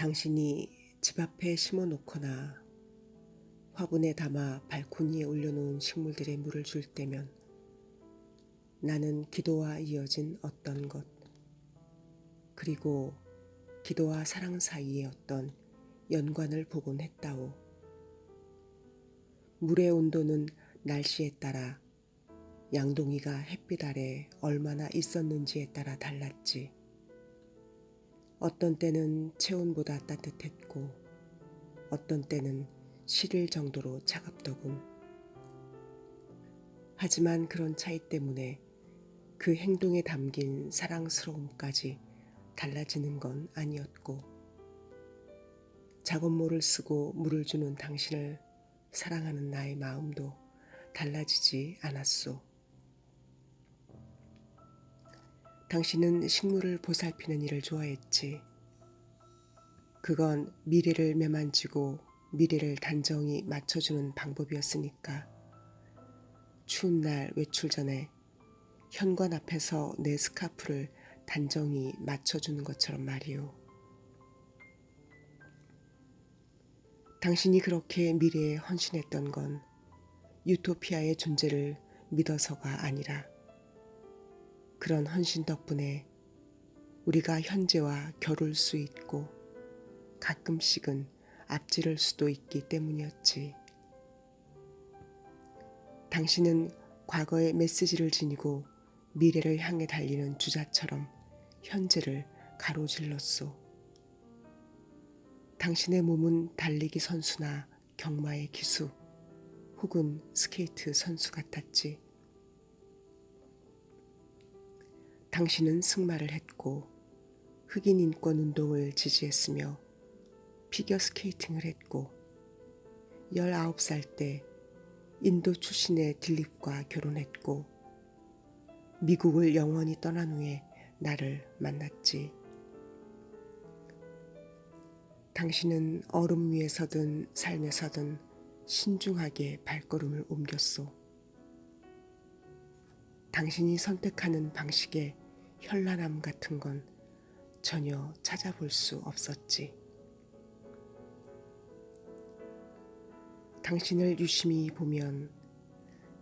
당신이 집 앞에 심어 놓거나 화분에 담아 발코니에 올려놓은 식물들에 물을 줄 때면 나는 기도와 이어진 어떤 것, 그리고 기도와 사랑 사이의 어떤 연관을 보곤 했다오. 물의 온도는 날씨에 따라 양동이가 햇빛 아래 얼마나 있었는지에 따라 달랐지. 어떤 때는 체온보다 따뜻했고, 어떤 때는 시릴 정도로 차갑더군. 하지만 그런 차이 때문에 그 행동에 담긴 사랑스러움까지 달라지는 건 아니었고, 작업모를 쓰고 물을 주는 당신을 사랑하는 나의 마음도 달라지지 않았소. 당신은 식물을 보살피는 일을 좋아했지. 그건 미래를 매만지고 미래를 단정히 맞춰주는 방법이었으니까. 추운 날 외출 전에 현관 앞에서 내 스카프를 단정히 맞춰주는 것처럼 말이오. 당신이 그렇게 미래에 헌신했던 건 유토피아의 존재를 믿어서가 아니라 그런 헌신 덕분에 우리가 현재와 겨룰 수 있고 가끔씩은 앞지를 수도 있기 때문이었지. 당신은 과거의 메시지를 지니고 미래를 향해 달리는 주자처럼 현재를 가로질렀소. 당신의 몸은 달리기 선수나 경마의 기수 혹은 스케이트 선수 같았지. 당신은 승마를 했고 흑인 인권 운동을 지지했으며 피겨 스케이팅을 했고 19살 때 인도 출신의 딜립과 결혼했고 미국을 영원히 떠난 후에 나를 만났지. 당신은 얼음 위에 서든 삶에 서든 신중하게 발걸음을 옮겼소. 당신이 선택하는 방식에 현란함 같은 건 전혀 찾아볼 수 없었지. 당신을 유심히 보면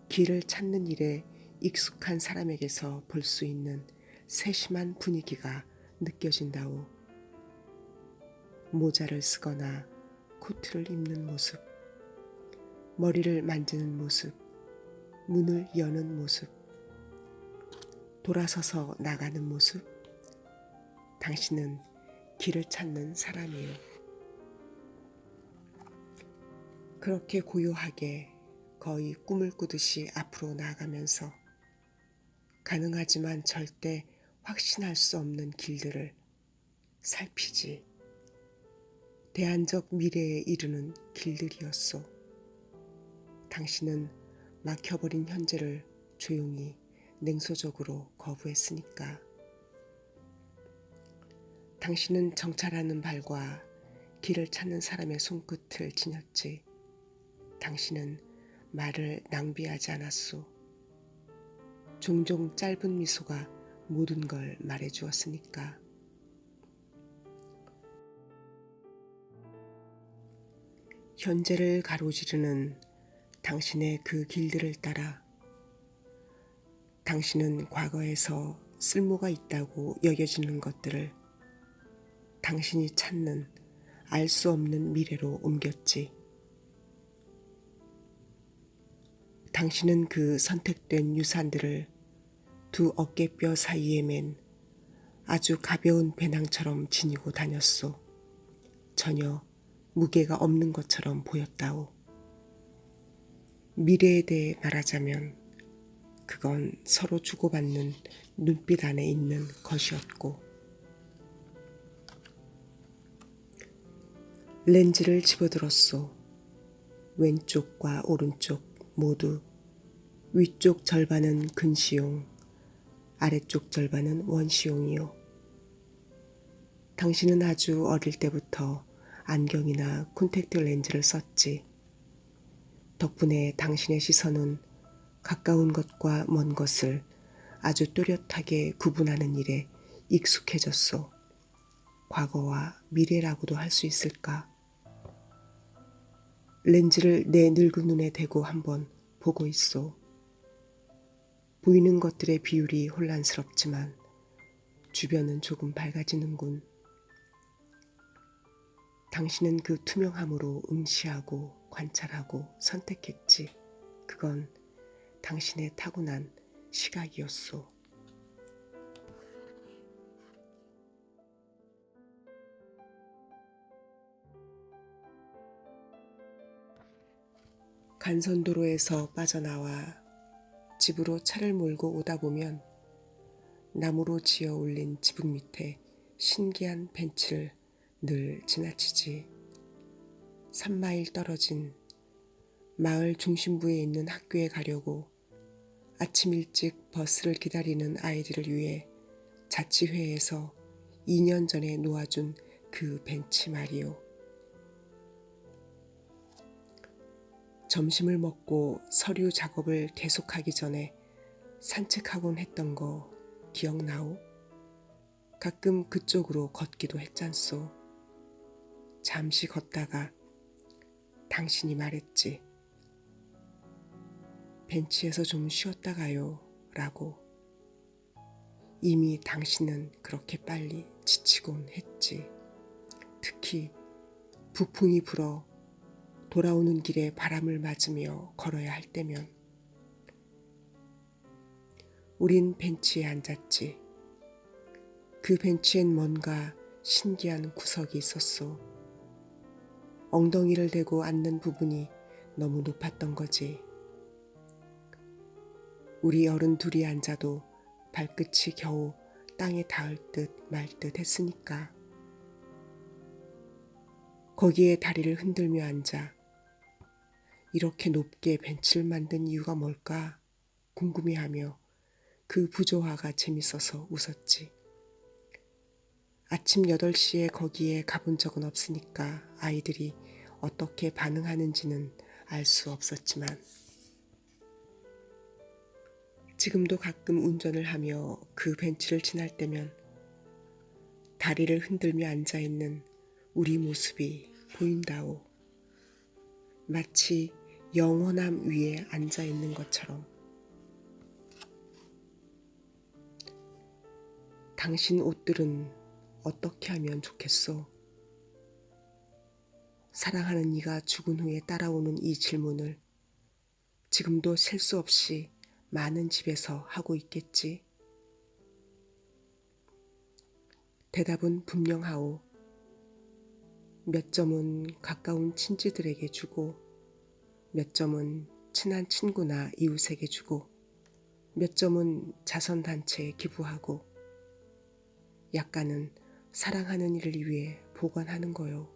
길을 찾는 일에 익숙한 사람에게서 볼 수 있는 세심한 분위기가 느껴진다오. 모자를 쓰거나 코트를 입는 모습, 머리를 만지는 모습, 문을 여는 모습, 돌아서서 나가는 모습, 당신은 길을 찾는 사람이요. 그렇게 고요하게 거의 꿈을 꾸듯이 앞으로 나아가면서 가능하지만 절대 확신할 수 없는 길들을 살피지. 대안적 미래에 이르는 길들이었소. 당신은 막혀버린 현재를 조용히 냉소적으로 거부했으니까. 당신은 정찰하는 발과 길을 찾는 사람의 손끝을 지녔지. 당신은 말을 낭비하지 않았소. 종종 짧은 미소가 모든 걸 말해 주었으니까. 현재를 가로지르는 당신의 그 길들을 따라 당신은 과거에서 쓸모가 있다고 여겨지는 것들을 당신이 찾는 알 수 없는 미래로 옮겼지. 당신은 그 선택된 유산들을 두 어깨뼈 사이에 맨 아주 가벼운 배낭처럼 지니고 다녔소. 전혀 무게가 없는 것처럼 보였다오. 미래에 대해 말하자면 그건 서로 주고받는 눈빛 안에 있는 것이었고 렌즈를 집어들었소. 왼쪽과 오른쪽 모두 위쪽 절반은 근시용, 아래쪽 절반은 원시용이요. 당신은 아주 어릴 때부터 안경이나 콘택트 렌즈를 썼지. 덕분에 당신의 시선은 가까운 것과 먼 것을 아주 또렷하게 구분하는 일에 익숙해졌소. 과거와 미래라고도 할 수 있을까? 렌즈를 내 늙은 눈에 대고 한번 보고 있어. 보이는 것들의 비율이 혼란스럽지만 주변은 조금 밝아지는군. 당신은 그 투명함으로 응시하고 관찰하고 선택했지. 그건 당신의 타고난 시각이었소. 간선도로에서 빠져나와 집으로 차를 몰고 오다 보면 나무로 지어 올린 지붕 밑에 신기한 벤치를 늘 지나치지. 3마일 떨어진 마을 중심부에 있는 학교에 가려고 아침 일찍 버스를 기다리는 아이들을 위해 자치회에서 2년 전에 놓아준 그 벤치 말이오. 점심을 먹고 서류 작업을 계속하기 전에 산책하곤 했던 거 기억나오? 가끔 그쪽으로 걷기도 했잖소. 잠시 걷다가 당신이 말했지. 벤치에서 좀 쉬었다 가요. 라고. 이미 당신은 그렇게 빨리 지치곤 했지. 특히 부풍이 불어 돌아오는 길에 바람을 맞으며 걸어야 할 때면 우린 벤치에 앉았지. 그 벤치엔 뭔가 신기한 구석이 있었소. 엉덩이를 대고 앉는 부분이 너무 높았던 거지. 우리 어른 둘이 앉아도 발끝이 겨우 땅에 닿을 듯 말 듯 했으니까. 거기에 다리를 흔들며 앉아 이렇게 높게 벤치를 만든 이유가 뭘까 궁금해하며 그 부조화가 재밌어서 웃었지. 아침 8시에 거기에 가본 적은 없으니까 아이들이 어떻게 반응하는지는 알 수 없었지만 지금도 가끔 운전을 하며 그 벤치를 지날 때면 다리를 흔들며 앉아 있는 우리 모습이 보인다오. 마치 영원함 위에 앉아 있는 것처럼. 당신 옷들은 어떻게 하면 좋겠소? 사랑하는 이가 죽은 후에 따라오는 이 질문을 지금도 셀수 없이 많은 집에서 하고 있겠지. 대답은 분명하오. 몇 점은 가까운 친지들에게 주고, 몇 점은 친한 친구나 이웃에게 주고, 몇 점은 자선단체에 기부하고, 약간은 사랑하는 이를 위해 보관하는 거요.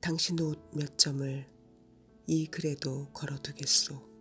당신 옷 몇 점을 이 글에도 걸어두겠소.